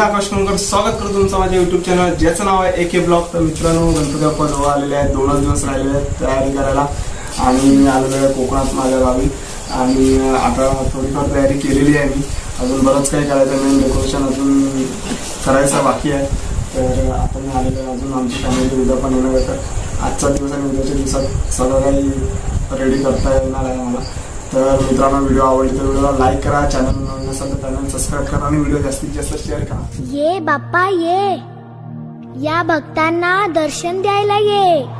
आकाश कोणकर स्वागत करतो तुमचं माझ्या युट्यूब चॅनल ज्याचं नाव आहे एके ब्लॉग तर मित्रांनो गणपती बाप्पा जवळ आलेले आहेत. दोनच दिवस राहिलेले आहेत तयारी करायला. आणि मी आलेलो आहे कोकणात माझ्या गावी. आणि आता थोडीफार तयारी केलेली आहे मी. अजून बरंच काही करायचं मेन डेकोरेशन अजून करायचं बाकी आहे. तर आता मी आलेलो आहे अजून. आमची फॅमिली उद्या पण येणार आहे. तर आजचा दिवस आणि उद्याच्या दिवसात सगळं काही रेडी करता येणार आहे मला तर मित्रांनो व्हिडिओ आवडली तर व्हिडिओला लाईक करा चॅनल नवीन असेल तर चॅनल सबस्क्राईब करा आणि व्हिडिओ जास्तीत जास्त शेअर करा. ये बाप्पा ये. या भक्तांना दर्शन द्यायला ये.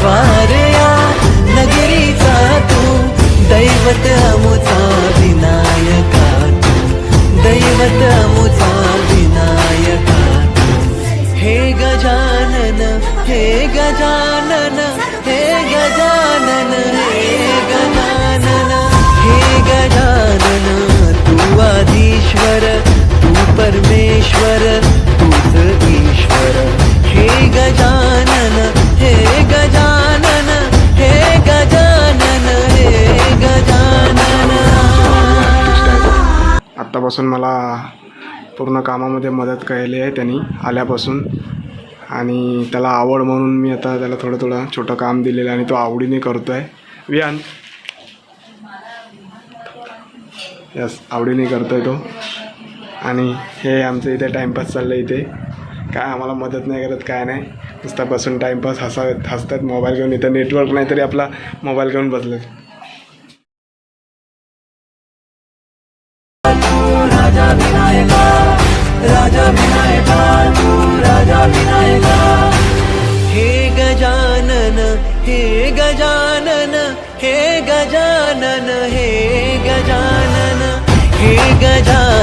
द्वारया नगरीचा तू दैवत अमुचा आत्तापासून मला पूर्ण कामामध्ये मदत केली आहे त्यांनी आल्यापासून. आणि त्याला आवड म्हणून मी आता त्याला थोडं थोडं छोटं काम दिलेलं आहे आणि तो आवडीने करतो आहे विहान. यस आवडीने करतो आहे तो. आणि हे आमचं इथे टाईमपास चाललं आहे इथे. काय आम्हाला मदत नाही करत काय नाही. नुसता बसून टाईमपास हसा हसतात मोबाईल घेऊन इथं नेटवर्क नाही तरी आपला मोबाईल घेऊन बसलं. विनायका राजा विनायका तू राजा विनायका। हे गजानन हे गजानन हे गजानन हे गजानन हे गजानन।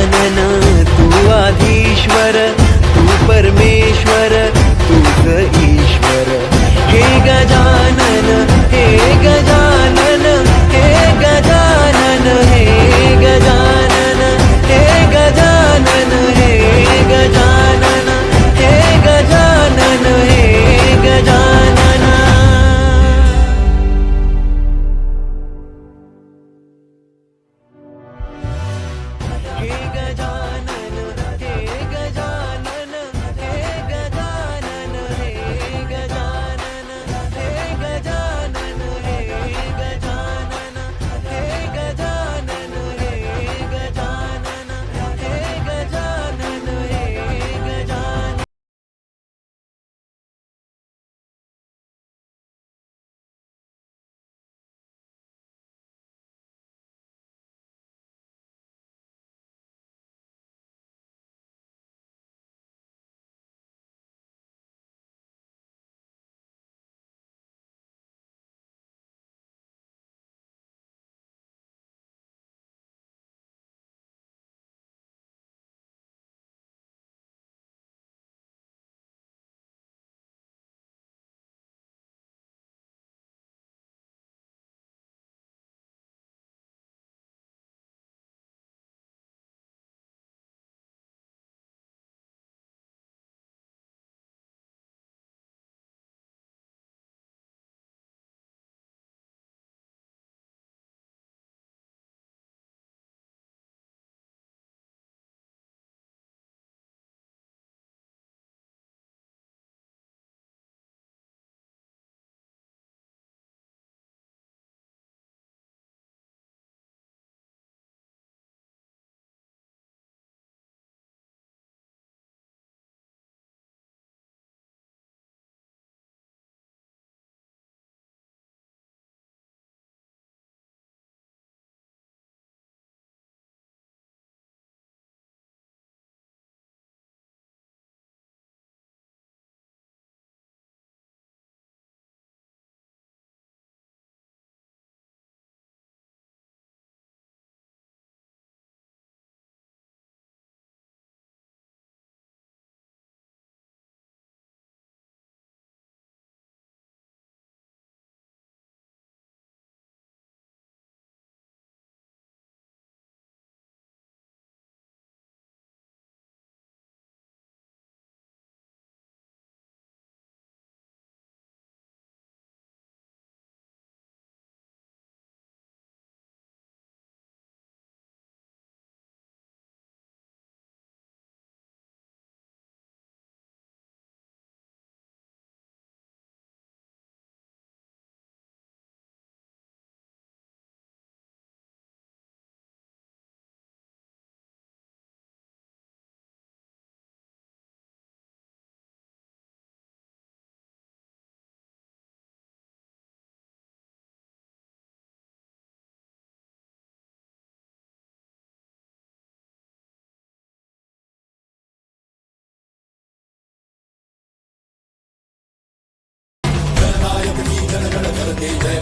जय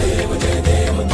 देव जय देव